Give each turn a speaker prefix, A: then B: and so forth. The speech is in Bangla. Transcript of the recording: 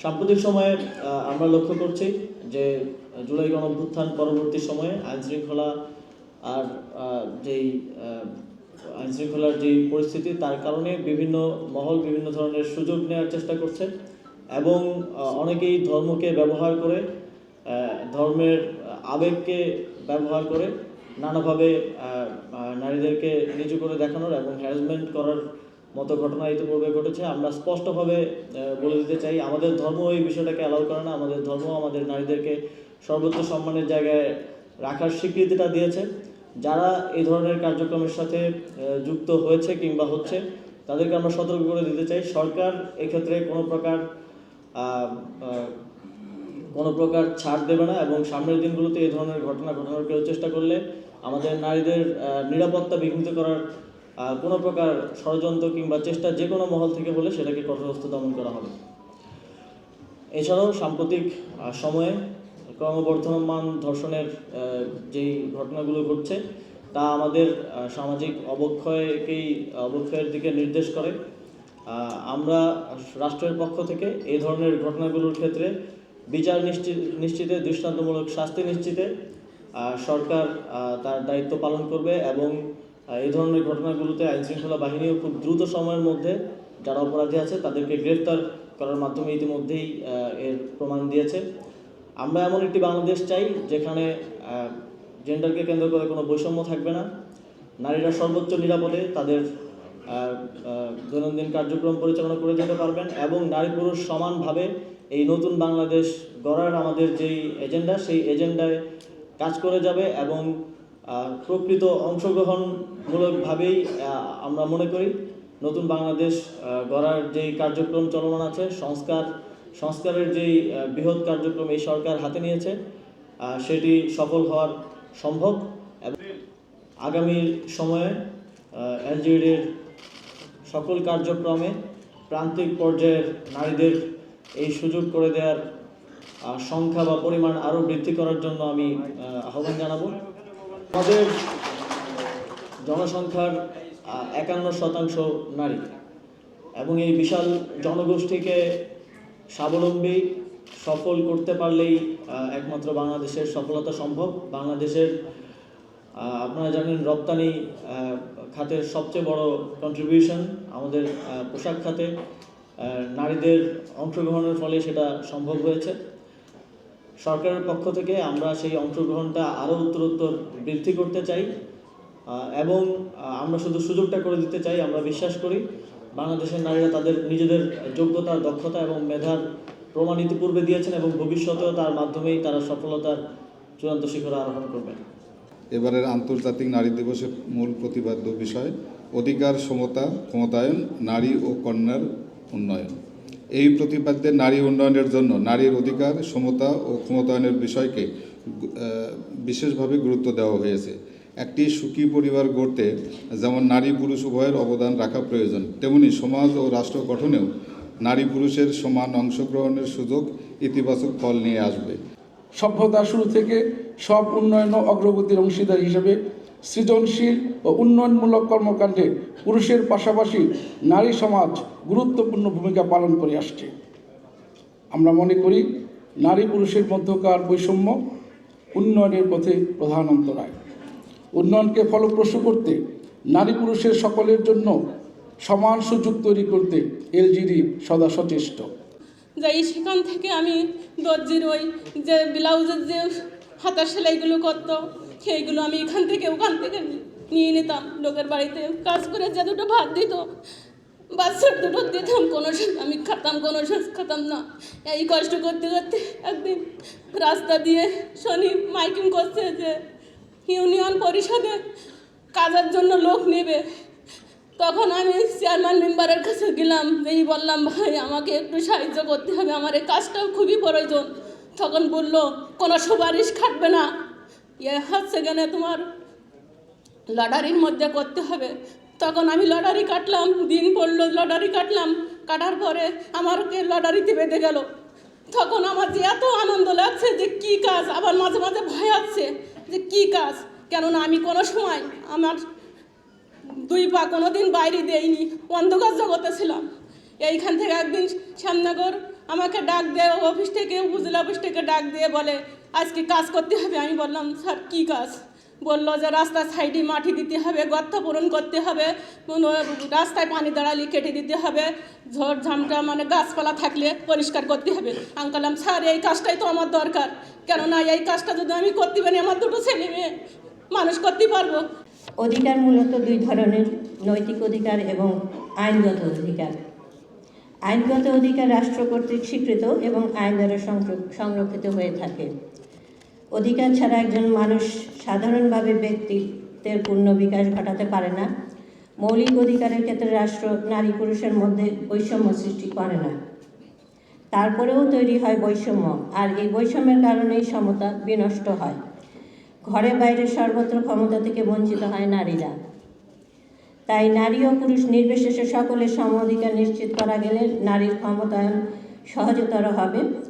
A: সাম্প্রতিক সময়ে আমরা লক্ষ্য করছি যে জুলাই গণঅভ্যুত্থান পরবর্তী সময়ে আইনশৃঙ্খলা আর যেই আহ, আইনশৃঙ্খলার যেই পরিস্থিতি তার কারণে বিভিন্ন মহল বিভিন্ন ধরনের সুযোগ নেওয়ার চেষ্টা করছে এবং অনেকেই ধর্মকে ব্যবহার করে ধর্মের আবেগকে ব্যবহার করে নানাভাবে নারীদেরকে নিচু করে দেখানোর এবং হ্যারাসমেন্ট করার মতো ঘটনা ইতিপূর্বে ঘটেছে। আমরা স্পষ্টভাবে বলে দিতে চাই, আমাদের ধর্ম এই বিষয়টাকে অ্যালাউ করে না। আমাদের ধর্ম আমাদের নারীদেরকে সর্বোচ্চ সম্মানের জায়গায় রাখার স্বীকৃতিটা দিয়েছে। যারা এই ধরনের কার্যক্রমের সাথে যুক্ত হয়েছে কিংবা হচ্ছে, তাদেরকে আমরা সতর্ক করে দিতে চাই। সরকার এক্ষেত্রে কোনো প্রকার কোনো প্রকার ছাড় দেবে না এবং সামনের দিনগুলোতে এই ধরনের ঘটনা ঘটানোর কেউ চেষ্টা করলে আমাদের নারীদের নিরাপত্তা বিঘ্নিত করার কোনো প্রকার ষড়যন্ত্র কিংবা চেষ্টা যে কোনো মহল থেকে হলে সেটাকে কঠোরহস্ত দমন করা হবে। এছাড়াও সাম্প্রতিক সময়ে ক্রমবর্ধমান ধর্ষণের যেই ঘটনাগুলো ঘটছে, তা আমাদের সামাজিক অবক্ষয়কেই, অবক্ষয়ের দিকে নির্দেশ করে। আমরা রাষ্ট্রের পক্ষ থেকে এই ধরনের ঘটনাগুলোর ক্ষেত্রে বিচার নিশ্চিত নিশ্চিতে, দৃষ্টান্তমূলক শাস্তি নিশ্চিতে সরকার তার দায়িত্ব পালন করবে এবং এই ধরনের ঘটনাগুলোতে আইনশৃঙ্খলা বাহিনীও খুব দ্রুত সময়ের মধ্যে যারা অপরাধী আছে, তাদেরকে গ্রেফতার করার মাধ্যমে ইতিমধ্যেই এর প্রমাণ দিয়েছে। আমরা এমন একটি বাংলাদেশ চাই যেখানে জেন্ডারকে কেন্দ্র করে কোনো বৈষম্য থাকবে না। নারীরা সর্বোচ্চ নিরাপদে তাদের দৈনন্দিন কার্যক্রম পরিচালনা করে যেতে পারবেন এবং নারী পুরুষ সমানভাবে এই নতুন বাংলাদেশ গড়ার আমাদের যেই এজেন্ডা সেই এজেন্ডায় কাজ করে যাবে এবং প্রকৃত অংশগ্রহণমূলকভাবেই আমরা মনে করি নতুন বাংলাদেশ গড়ার যেই কার্যক্রম চলমান আছে, সংস্কার, সংস্কারের যেই বৃহৎ কার্যক্রম এই সরকার হাতে নিয়েছে সেটি সফল হওয়ার সম্ভব। এবং আগামী সময়ে এলজিডির সকল কার্যক্রমে প্রান্তিক পর্যায়ের নারীদের এই সুযোগ করে দেওয়ার সংখ্যা বা পরিমাণ আরও বৃদ্ধি করার জন্য আমি আহ্বান জানাব। আমাদের জনসংখ্যার একান্ন শতাংশ নারী এবং এই বিশাল জনগোষ্ঠীকে স্বাবলম্বী, সফল করতে পারলেই একমাত্র বাংলাদেশের সফলতা সম্ভব। বাংলাদেশের আপনারা জানেন রপ্তানি খাতের সবচেয়ে বড় কন্ট্রিবিউশন আমাদের পোশাক খাতে। নারীদের অংশগ্রহণের ফলে সেটা সম্ভব হয়েছে। সরকারের পক্ষ থেকে আমরা সেই অংশগ্রহণটা আরও উত্তরোত্তর বৃদ্ধি করতে চাই এবং আমরা শুধু সুযোগটা করে দিতে চাই, আমরা বিশ্বাস করি বাংলাদেশের নারীরা তাদের নিজেদের যোগ্যতা, দক্ষতা এবং মেধার প্রমাণ ইতিপূর্বে দিয়েছেন এবং ভবিষ্যতেও তার মাধ্যমেই তারা সফলতার চূড়ান্ত শিখরে আরোহণ করবেন।
B: এবারের আন্তর্জাতিক নারী দিবসের মূল প্রতিপাদ্য বিষয়, অধিকার, সমতা, ক্ষমতায়ন, নারী ও কন্যার উন্নয়ন। এই প্রতিপাদ্যে নারী উন্নয়নের জন্য নারীর অধিকার, সমতা ও ক্ষমতায়নের বিষয়কে বিশেষভাবে গুরুত্ব দেওয়া হয়েছে। একটি সুখী পরিবার গড়তে যেমন নারী পুরুষ উভয়ের অবদান রাখা প্রয়োজন, তেমনি সমাজ ও রাষ্ট্র গঠনেও নারী পুরুষের সমান অংশগ্রহণের সুযোগ ইতিবাচক ফল নিয়ে আসবে।
C: সভ্যতার শুরু থেকে সব উন্নয়ন অগ্রগতির অংশীদার হিসেবে সৃজনশীল ও উন্নয়নমূলক কর্মকাণ্ডে পুরুষের পাশাপাশি নারী সমাজ গুরুত্বপূর্ণ ভূমিকা পালন করে আসছে। আমরা মনে করি নারী পুরুষের মধ্যকার বৈষম্য উন্নয়নের পথে প্রধান অন্তরায়। উন্নয়নকে ফলপ্রসূ করতে নারী পুরুষের সকলের জন্য সমান সুযোগ তৈরি করতে এলজিডি সদা সচেষ্ট।
D: যাই সেখান থেকে আমি দর্জির ওই যে ব্লাউজের যে হাতার সেলাইগুলো করতো সেইগুলো আমি এখান থেকে, ওখান থেকে নিয়ে নিতাম। লোকের বাড়িতে কাজ করে যে দুটো ভাত দিত, বাচ্চার দুটো দিতাম, কোনো আমি খাতাম, কোনো খাতাম না। এই কষ্ট করতে করতে একদিন রাস্তা দিয়ে শনি মাইকিং করছে যে ইউনিয়ন পরিষদে কাজের জন্য লোক নেবে। তখন আমি চেয়ারম্যান মেম্বারের কাছে গেলাম, এই বললাম, ভাই, আমাকে একটু সাহায্য করতে হবে। আমার এই কাজটাও খুবই প্রয়োজন। তখন বলল, কোনো সুপারিশ খাটবে না। কেন তোমার লটারির মধ্যে করতে হবে। তখন আমি লটারি কাটলাম, দিন পড়ল, লটারি কাটলাম। কাটার পরে আমারকে লটারিতে বেঁধে গেল। তখন আমার যে এত আনন্দ লাগছে যে কি কাজ, আবার মাঝে মাঝে ভয় আছে যে কি কাজ। কেননা আমি কোনো সময় আমার দুই পা কোনো দিন বাইরে দেইনি, অন্ধকার জগতে ছিলাম। এইখান থেকে একদিন শ্যামনগর আমাকে ডাক দিয়ে অফিস থেকে, উপজেলা অফিস থেকে ডাক দিয়ে বলে আজকে কাজ করতে হবে। আমি বললাম, স্যার, কী কাজ? বলল যে, রাস্তার সাইডে মাটি দিতে হবে, গর্ত পূরণ করতে হবে, কোনো রাস্তায় পানি দাঁড়ালে কেটে দিতে হবে, ঝড় ঝামটা মানে গাছপালা থাকলে পরিষ্কার করতে হবে। আমি বললাম, স্যার, এই কাজটাই তো আমার দরকার। কেননা এই কাজটা যদি আমি করতে পারি, আমার দুটো ছেলে মেয়ে, মানুষ করতে পারব।
E: অধিকার মূলত দুই ধরনের, নৈতিক অধিকার এবং আইনগত অধিকার। আইনগত অধিকার রাষ্ট্র কর্তৃক স্বীকৃত এবং আইন দ্বারা সংরক্ষিত হয়ে থাকে। অধিকার ছাড়া একজন মানুষ সাধারণভাবে ব্যক্তিত্বের পূর্ণ বিকাশ ঘটাতে পারে না। মৌলিক অধিকারের ক্ষেত্রে রাষ্ট্র নারী পুরুষের মধ্যে বৈষম্য সৃষ্টি করে না। তারপরেও তৈরি হয় বৈষম্য, আর এই বৈষম্যের কারণেই সমতা বিনষ্ট হয়। ঘরে বাইরে সর্বত্র ক্ষমতা থেকে বঞ্চিত হয় নারীরা। তাই নারী ও পুরুষ নির্বিশেষে সকলের সম অধিকার নিশ্চিত করা গেলে নারীর ক্ষমতায়ন সহজতর হবে।